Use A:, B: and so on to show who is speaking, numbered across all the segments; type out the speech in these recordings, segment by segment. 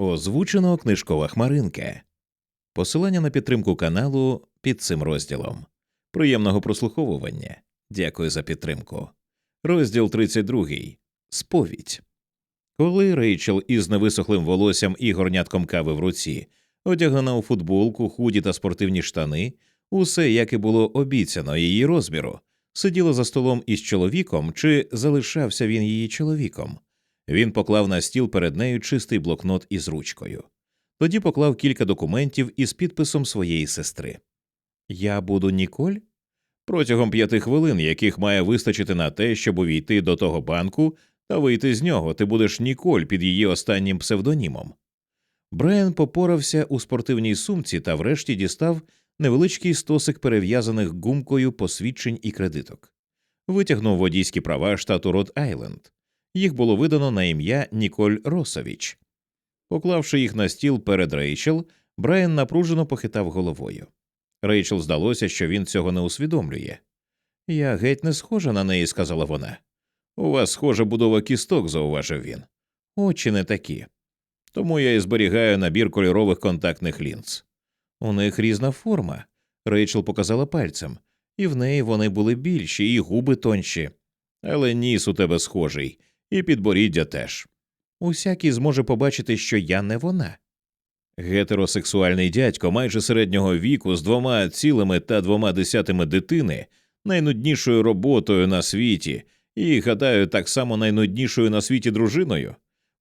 A: Озвучено книжкова хмаринка. Посилання на підтримку каналу під цим розділом. Приємного прослуховування. Дякую за підтримку. Розділ 32. Сповідь. Коли Рейчел із невисохлим волоссям і горнятком кави в руці, одягнена у футболку, худі та спортивні штани, усе, як і було обіцяно її розміру, сиділа за столом із чоловіком, чи залишався він її чоловіком. Він поклав на стіл перед нею чистий блокнот із ручкою. Тоді поклав кілька документів із підписом своєї сестри. Я буду Ніколь? Протягом п'яти хвилин, яких має вистачити на те, щоб увійти до того банку та вийти з нього, ти будеш Ніколь під її останнім псевдонімом. Брайан попорався у спортивній сумці та врешті дістав невеличкий стосик перев'язаних гумкою посвідчень і кредиток. Витягнув водійські права штату Род Айленд. Їх було видано на ім'я Ніколь Росовіч. Поклавши їх на стіл перед Рейчел, Брайан напружено похитав головою. Рейчел здалося, що він цього не усвідомлює. Я геть не схожа на неї, сказала вона. У вас схожа будова кісток, зауважив він. Очі не такі. Тому я і зберігаю набір кольорових контактних лінз. У них різна форма. Рейчел показала пальцем, і в неї вони були більші, і губи тонші. Але ніс у тебе схожий, і підборіддя теж. Усякий зможе побачити, що я не вона. Гетеросексуальний дядько майже середнього віку з двома цілими та двома десятими дитини, найнуднішою роботою на світі, і, гадаю, так само найнуднішою на світі дружиною.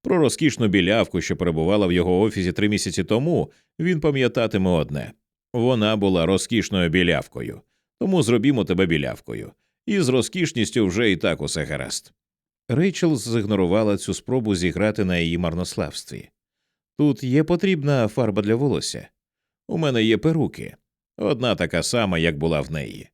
A: Про розкішну білявку, що перебувала в його офісі три місяці тому, він пам'ятатиме одне вона була розкішною білявкою, тому зробімо тебе білявкою, і з розкішністю вже і так усе гаразд. Рейчел зігнорувала цю спробу зіграти на її марнославстві. Тут є потрібна фарба для волосся. У мене є перуки, одна така сама, як була в неї.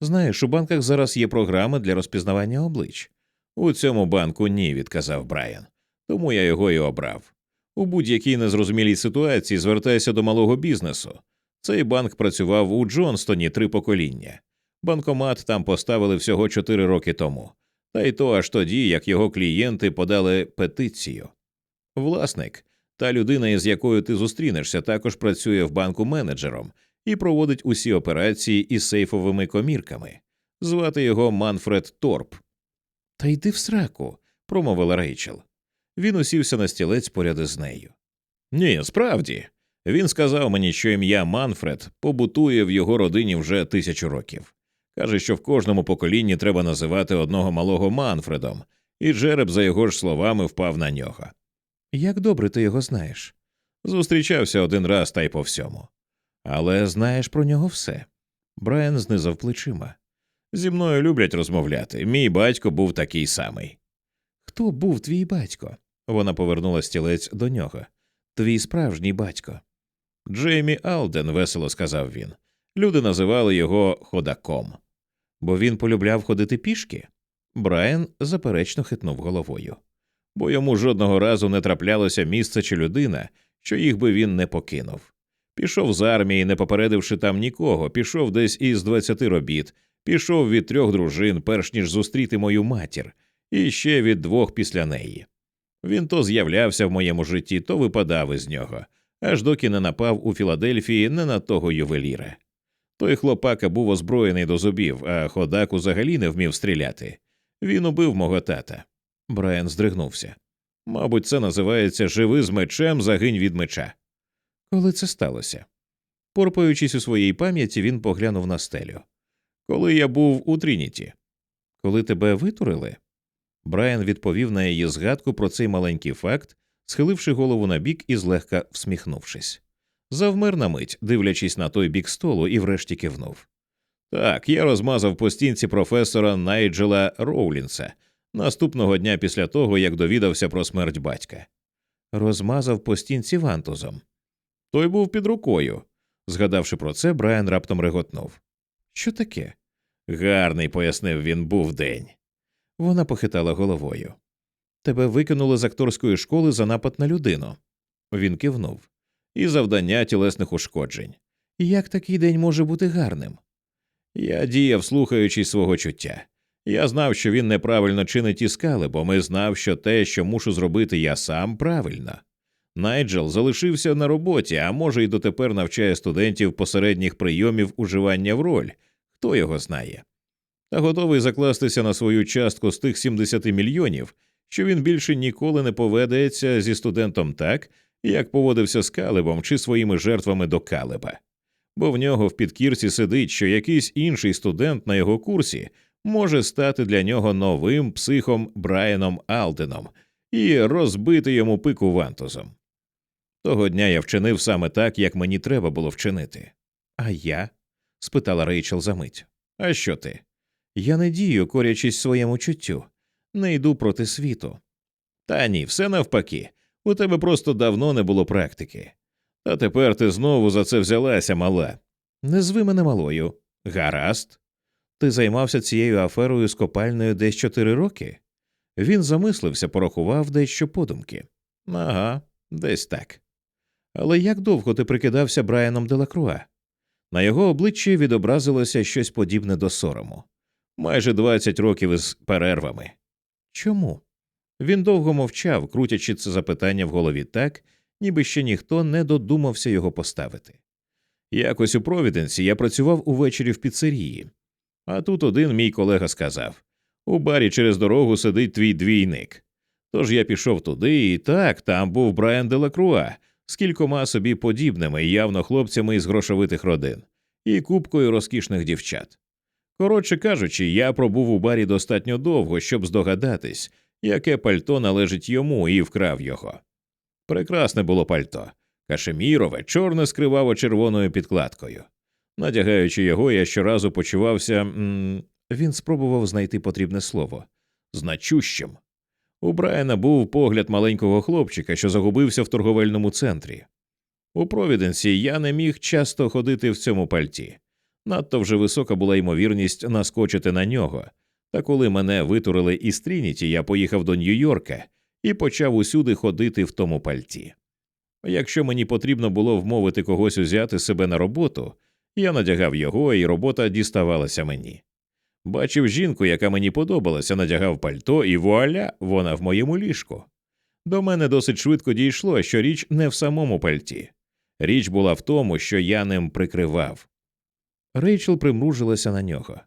A: Знаєш, у банках зараз є програми для розпізнавання облич. У цьому банку ні, відказав Брайан, тому я його і обрав. У будь-якій незрозумілій ситуації звертайся до малого бізнесу. Цей банк працював у Джонстоні три покоління. Банкомат там поставили всього чотири роки тому, та й то аж тоді, як його клієнти подали петицію. Власник, та людина, із якою ти зустрінешся, також працює в банку менеджером і проводить усі операції із сейфовими комірками. Звати його Манфред Торп. Та йди в сраку, промовила Рейчел. Він усівся на стілець поряд із нею. Ні, справді. Він сказав мені, що ім'я Манфред побутує в його родині вже тисячу років. Каже, що в кожному поколінні треба називати одного малого Манфредом, і Джереб, за його ж словами, впав на нього. Як добре ти його знаєш? Зустрічався один раз та й по всьому. Але знаєш про нього все. Брайан знизав плечима. Зі мною люблять розмовляти. Мій батько був такий самий. Хто був твій батько? Вона повернула стілець до нього. Твій справжній батько. Джеймі Алден, весело сказав він. Люди називали його ходаком. Бо він полюбляв ходити пішки. Брайан заперечно хитнув головою, бо йому жодного разу не траплялося місце чи людина, що їх би він не покинув. Пішов з армії, не попередивши там нікого, пішов десь із двадцяти робіт, пішов від трьох дружин, перш ніж зустріти мою матір, і ще від двох після неї. Він то з'являвся в моєму житті, то випадав із нього, аж доки не напав у Філадельфії не на того ювеліра. Той хлопака був озброєний до зубів, а ходак взагалі не вмів стріляти. Він убив мого тата. Брайан здригнувся. Мабуть, це називається живи з мечем, загинь від меча. Коли це сталося? Порпаючись у своїй пам'яті, він поглянув на стелю. Коли я був у Трініті. Коли тебе витурили? Брайан відповів на її згадку про цей маленький факт, схиливши голову на бік і злегка всміхнувшись. Завмер на мить, дивлячись на той бік столу, і врешті кивнув. Так, я розмазав по стінці професора Найджела Роулінса наступного дня після того, як довідався про смерть батька. Розмазав по стінці вантузом. Той був під рукою. Згадавши про це, Брайан раптом реготнув. Що таке? Гарний, пояснив він, був день. Вона похитала головою. Тебе викинули з акторської школи за напад на людину. Він кивнув. І завдання тілесних ушкоджень. Як такий день може бути гарним? Я діяв, слухаючись свого чуття. Я знав, що він неправильно чинить іскали, бо ми знав, що те, що мушу зробити я сам, правильно. Найджел залишився на роботі, а може, й дотепер навчає студентів посередніх прийомів уживання в роль, хто його знає. Та готовий закластися на свою частку з тих 70 мільйонів, що він більше ніколи не поведеться зі студентом так, як поводився з Калебом чи своїми жертвами до Калеба. Бо в нього в підкірці сидить, що якийсь інший студент на його курсі може стати для нього новим психом Брайаном Алденом і розбити йому пику вантузом. Того дня я вчинив саме так, як мені треба було вчинити. А я? спитала Рейчел за мить. А що ти? Я не дію, корячись своєму чуттю, не йду проти світу. Та ні, все навпаки. У тебе просто давно не було практики. Та тепер ти знову за це взялася, мала. Не зви мене малою. Гаразд. Ти займався цією аферою з копальною десь чотири роки? Він замислився, порахував дещо подумки. Ага, десь так. Але як довго ти прикидався Брайаном Делакруа? На його обличчі відобразилося щось подібне до сорому. Майже двадцять років із перервами. Чому? Він довго мовчав, крутячи це запитання в голові так, ніби ще ніхто не додумався його поставити. Якось у Провіденсі я працював увечері в піцерії, а тут один мій колега сказав у барі через дорогу сидить твій двійник. Тож я пішов туди, і так, там був Брайан Делакруа з кількома собі подібними, явно хлопцями із грошовитих родин, і купкою розкішних дівчат. Коротше кажучи, я пробув у барі достатньо довго, щоб здогадатись, яке пальто належить йому, і вкрав його. Прекрасне було пальто, кашемірове, чорне з криваво червоною підкладкою. Надягаючи його, я щоразу почувався. М він спробував знайти потрібне слово значущим. У Брайана був погляд маленького хлопчика, що загубився в торговельному центрі. У Провіденсі я не міг часто ходити в цьому пальті. Надто вже висока була ймовірність наскочити на нього. Та коли мене витурили із Трініті, я поїхав до Нью-Йорка і почав усюди ходити в тому пальті. Якщо мені потрібно було вмовити когось узяти себе на роботу, я надягав його, і робота діставалася мені. Бачив жінку, яка мені подобалася, надягав пальто, і вуаля, вона в моєму ліжку. До мене досить швидко дійшло, що річ не в самому пальті. Річ була в тому, що я ним прикривав. Рейчел примружилася на нього.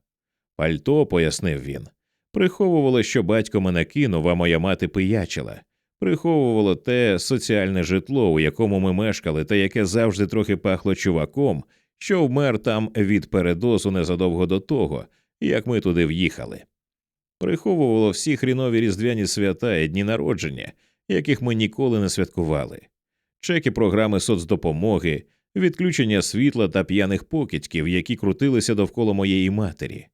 A: Пальто, пояснив він, приховувало, що батько мене кинув, а моя мати пиячила, приховувало те соціальне житло, у якому ми мешкали, та яке завжди трохи пахло чуваком, що вмер там від передозу незадовго до того, як ми туди в'їхали. Приховувало всі хрінові різдвяні свята і дні народження, яких ми ніколи не святкували, чеки програми соцдопомоги, відключення світла та п'яних покидьків, які крутилися довкола моєї матері,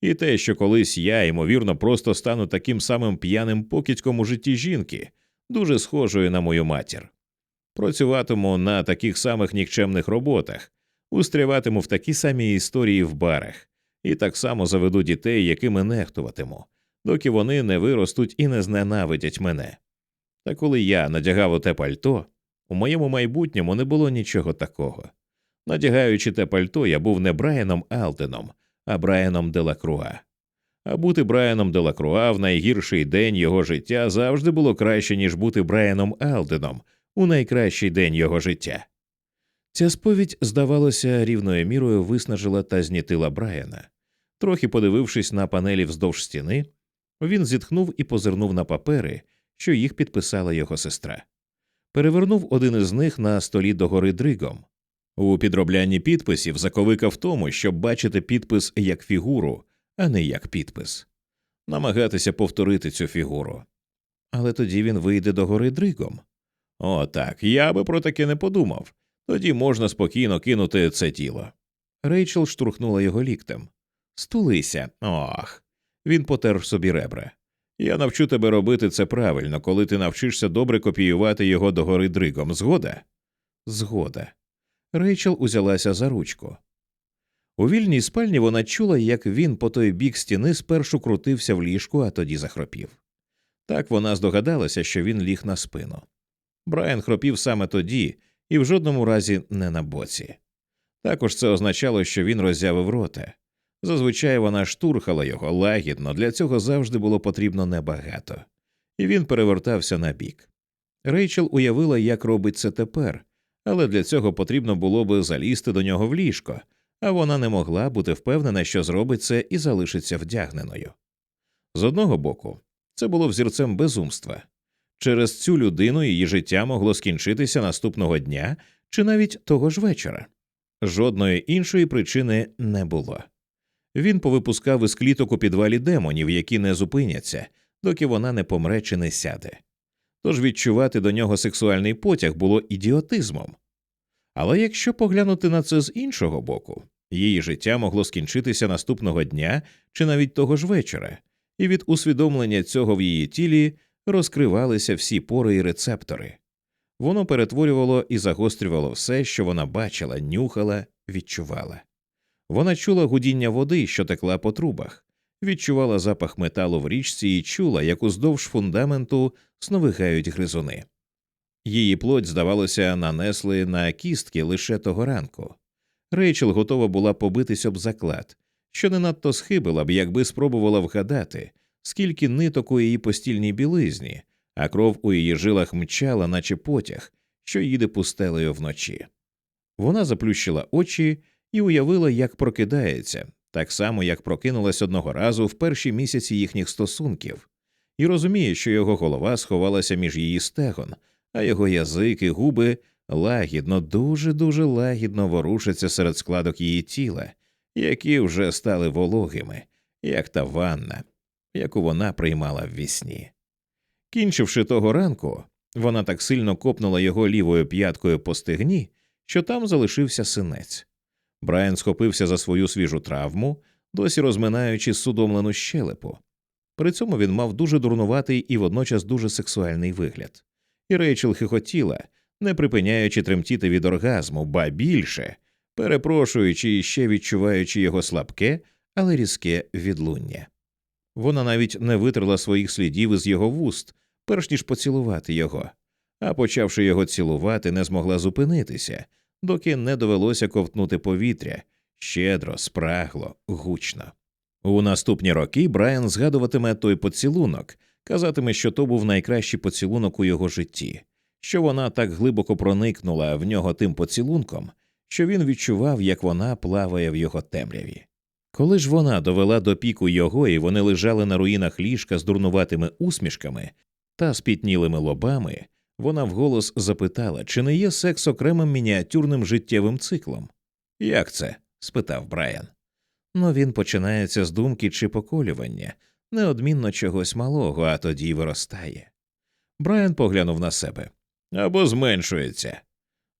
A: і те, що колись я, ймовірно, просто стану таким самим п'яним покидьком у житті жінки, дуже схожою на мою матір. Працюватиму на таких самих нікчемних роботах, устряватиму в такі самі історії в барах, і так само заведу дітей, якими нехтуватиму, доки вони не виростуть і не зненавидять мене. Та коли я надягав оте пальто, у моєму майбутньому не було нічого такого. Надягаючи те пальто, я був не Брайаном Алтеном, а Брайаном Делакруа. А бути Брайаном Делакруа в найгірший день його життя завжди було краще, ніж бути Брайаном Алденом у найкращий день його життя. Ця сповідь, здавалося, рівною мірою виснажила та знітила Брайана. Трохи подивившись на панелі вздовж стіни, він зітхнув і позирнув на папери, що їх підписала його сестра. Перевернув один із них на столі догори дригом. У підроблянні підписів заковика в тому, щоб бачити підпис як фігуру, а не як підпис, намагатися повторити цю фігуру. Але тоді він вийде до гори дригом. О, так, я би про таке не подумав. Тоді можна спокійно кинути це тіло. Рейчел штурхнула його ліктем. Стулися. Ох. Він потер собі ребра. Я навчу тебе робити це правильно, коли ти навчишся добре копіювати його догори дригом. Згода? Згода. Рейчел узялася за ручку. У вільній спальні вона чула, як він по той бік стіни спершу крутився в ліжку, а тоді захропів. Так вона здогадалася, що він ліг на спину. Брайан хропів саме тоді і в жодному разі не на боці. Також це означало, що він роззявив рота. Зазвичай вона штурхала його лагідно, для цього завжди було потрібно небагато, і він перевертався на бік. Рейчел уявила, як робить це тепер, але для цього потрібно було би залізти до нього в ліжко, а вона не могла бути впевнена, що зробить це і залишиться вдягненою. З одного боку, це було взірцем безумства. Через цю людину її життя могло скінчитися наступного дня чи навіть того ж вечора. Жодної іншої причини не було. Він повипускав із кліток у підвалі демонів, які не зупиняться, доки вона не помре чи не сяде. Тож відчувати до нього сексуальний потяг було ідіотизмом. Але якщо поглянути на це з іншого боку, її життя могло скінчитися наступного дня чи навіть того ж вечора, і від усвідомлення цього в її тілі розкривалися всі пори і рецептори. Воно перетворювало і загострювало все, що вона бачила, нюхала, відчувала. Вона чула гудіння води, що текла по трубах, відчувала запах металу в річці і чула, як уздовж фундаменту сновигають гризуни. Її плоть, здавалося, нанесли на кістки лише того ранку. Рейчел готова була побитись об заклад, що не надто схибила б, якби спробувала вгадати, скільки ниток у її постільній білизні, а кров у її жилах мчала, наче потяг, що їде пустелею вночі. Вона заплющила очі і уявила, як прокидається, так само як прокинулась одного разу в перші місяці їхніх стосунків, і розуміє, що його голова сховалася між її стегон, а його язик і губи лагідно, дуже дуже лагідно ворушаться серед складок її тіла, які вже стали вологими, як та ванна, яку вона приймала в вісні. Кінчивши того ранку, вона так сильно копнула його лівою п'яткою по стегні, що там залишився синець. Брайан схопився за свою свіжу травму, досі розминаючи судомлену щелепу. При цьому він мав дуже дурнуватий і водночас дуже сексуальний вигляд. І Рейчел хихотіла, не припиняючи тремтіти від оргазму, ба більше, перепрошуючи і ще відчуваючи його слабке, але різке відлуння. Вона навіть не витерла своїх слідів із його вуст, перш ніж поцілувати його, а почавши його цілувати, не змогла зупинитися, доки не довелося ковтнути повітря щедро, спрагло, гучно. У наступні роки Брайан згадуватиме той поцілунок, казатиме, що то був найкращий поцілунок у його житті, що вона так глибоко проникнула в нього тим поцілунком, що він відчував, як вона плаває в його темряві. Коли ж вона довела до піку його, і вони лежали на руїнах ліжка з дурнуватими усмішками та спітнілими лобами, вона вголос запитала, чи не є секс окремим мініатюрним життєвим циклом. Як це? спитав Брайан. Ну він починається з думки чи поколювання, неодмінно чогось малого, а тоді виростає. Брайан поглянув на себе або зменшується.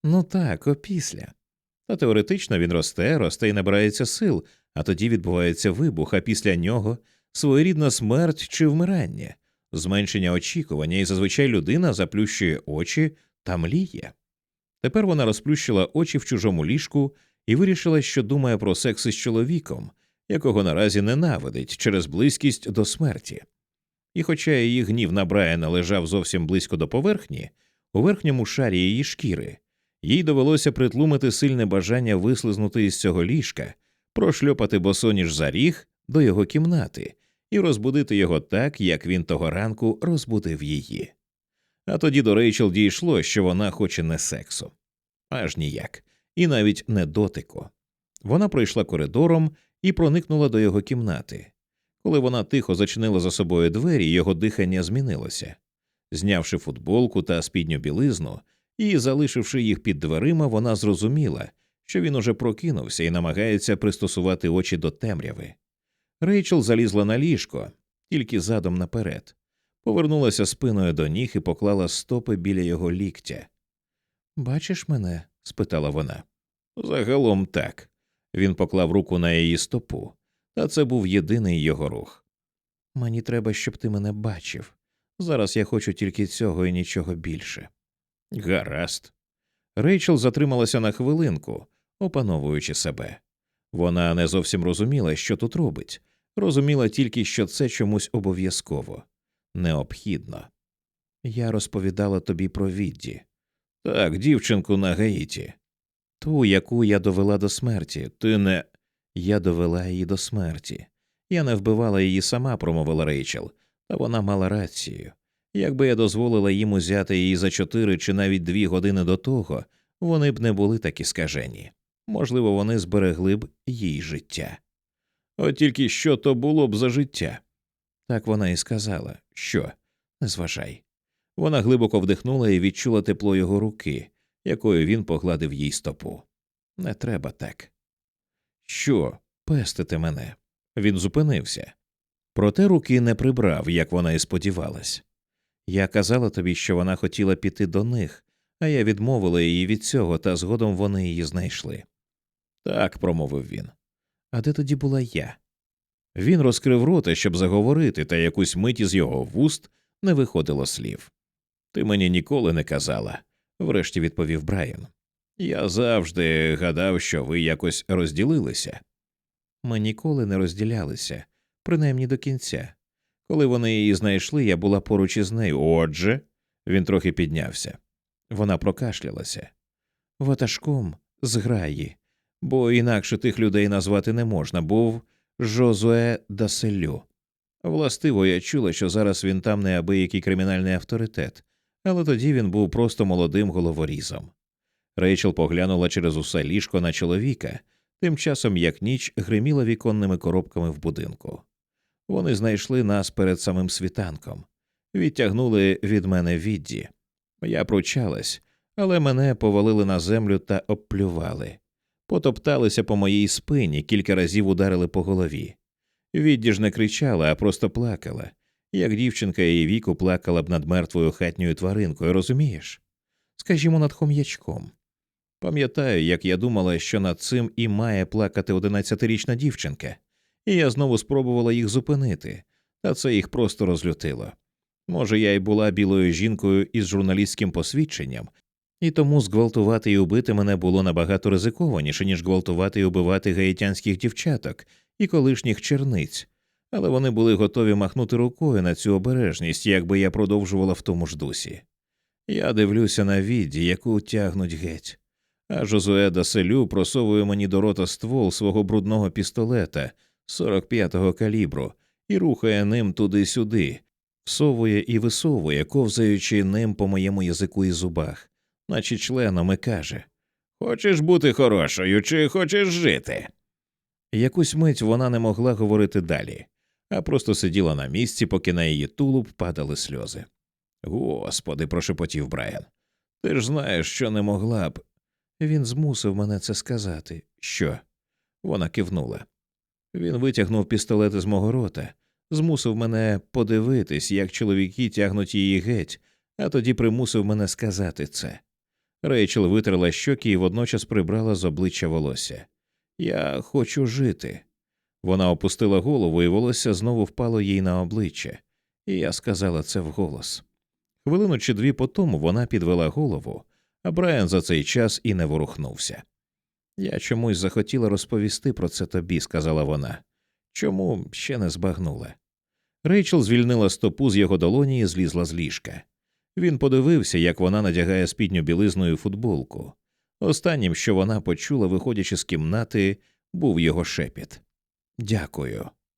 A: Ну так, опісля. Та теоретично він росте, росте і набирається сил, а тоді відбувається вибух, а після нього своєрідна смерть чи вмирання, зменшення очікування, і зазвичай людина заплющує очі та мліє. Тепер вона розплющила очі в чужому ліжку і вирішила, що думає про секс із чоловіком, якого наразі ненавидить через близькість до смерті. І, хоча її гнів на Брайана лежав зовсім близько до поверхні, у верхньому шарі її шкіри, їй довелося притлумити сильне бажання вислизнути із цього ліжка, прошльопати босоніж за ріг до його кімнати і розбудити його так, як він того ранку розбудив її. А тоді до Рейчел дійшло, що вона хоче не сексу, аж ніяк, і навіть не дотику. Вона пройшла коридором і проникнула до його кімнати. Коли вона тихо зачинила за собою двері, його дихання змінилося. Знявши футболку та спідню білизну і залишивши їх під дверима, вона зрозуміла, що він уже прокинувся і намагається пристосувати очі до темряви. Рейчел залізла на ліжко, тільки задом наперед, повернулася спиною до ніг і поклала стопи біля його ліктя. Бачиш мене? спитала вона. Загалом так. Він поклав руку на її стопу, та це був єдиний його рух. Мені треба, щоб ти мене бачив. Зараз я хочу тільки цього і нічого більше. Гаразд. Рейчел затрималася на хвилинку, опановуючи себе. Вона не зовсім розуміла, що тут робить, розуміла тільки, що це чомусь обов'язково, необхідно. Я розповідала тобі про відді. Так, дівчинку на Гаїті. Ту, яку я довела до смерті, ти не. Я довела її до смерті. Я не вбивала її сама, промовила Рейчел, та вона мала рацію. Якби я дозволила їм узяти її за чотири чи навіть дві години до того, вони б не були такі скажені. Можливо, вони зберегли б їй життя. От тільки що то було б за життя? Так вона і сказала, що не зважай. Вона глибоко вдихнула і відчула тепло його руки, якою він погладив їй стопу. Не треба так. Що, пестити мене? Він зупинився. Проте руки не прибрав, як вона і сподівалась. Я казала тобі, що вона хотіла піти до них, а я відмовила її від цього, та згодом вони її знайшли. Так, промовив він. А де тоді була я? Він розкрив рота, щоб заговорити, та якусь мить із його вуст не виходило слів. Ти мені ніколи не казала, врешті відповів Брайан. Я завжди гадав, що ви якось розділилися. Ми ніколи не розділялися, принаймні до кінця. Коли вони її знайшли, я була поруч із нею. Отже, він трохи піднявся. Вона прокашлялася. Ватажком зграї, бо інакше тих людей назвати не можна, був Жозуе Даселю. Властиво, я чула, що зараз він там неабиякий кримінальний авторитет, але тоді він був просто молодим головорізом. Рейчел поглянула через усе ліжко на чоловіка, тим часом як ніч гриміла віконними коробками в будинку. Вони знайшли нас перед самим світанком, відтягнули від мене відді. Я пручалась, але мене повалили на землю та обплювали, потопталися по моїй спині, кілька разів ударили по голові. Відді ж не кричала, а просто плакала, як дівчинка її віку плакала б над мертвою хатньою тваринкою, розумієш? Скажімо, над хом'ячком. Пам'ятаю, як я думала, що над цим і має плакати одинадцятирічна дівчинка, і я знову спробувала їх зупинити, та це їх просто розлютило. Може, я й була білою жінкою із журналістським посвідченням, і тому зґвалтувати і убити мене було набагато ризикованіше, ніж гвалтувати і убивати гаїтянських дівчаток і колишніх черниць, але вони були готові махнути рукою на цю обережність, якби я продовжувала в тому ж дусі. Я дивлюся на відді, яку тягнуть геть, а Жозуе Даселю просовує мені до рота ствол свого брудного пістолета 45-го калібру і рухає ним туди-сюди, всовує і висовує, ковзаючи ним по моєму язику і зубах, наче членом і каже Хочеш бути хорошою, чи хочеш жити? Якусь мить вона не могла говорити далі, а просто сиділа на місці, поки на її тулуб падали сльози. Господи, прошепотів Брайан. Ти ж знаєш, що не могла б. Він змусив мене це сказати. Що? Вона кивнула. Він витягнув пістолет із мого рота, змусив мене подивитись, як чоловіки тягнуть її геть, а тоді примусив мене сказати це. Рейчел витерла щоки і водночас прибрала з обличчя волосся. Я хочу жити. Вона опустила голову, і волосся знову впало їй на обличчя, і я сказала це вголос. Хвилину чи дві по тому вона підвела голову, а Брайан за цей час і не ворухнувся. Я чомусь захотіла розповісти про це тобі, сказала вона. Чому ще не збагнула. Рейчел звільнила стопу з його долоні і злізла з ліжка. Він подивився, як вона надягає спідню білизною футболку. Останнім, що вона почула, виходячи з кімнати, був його шепіт. Дякую.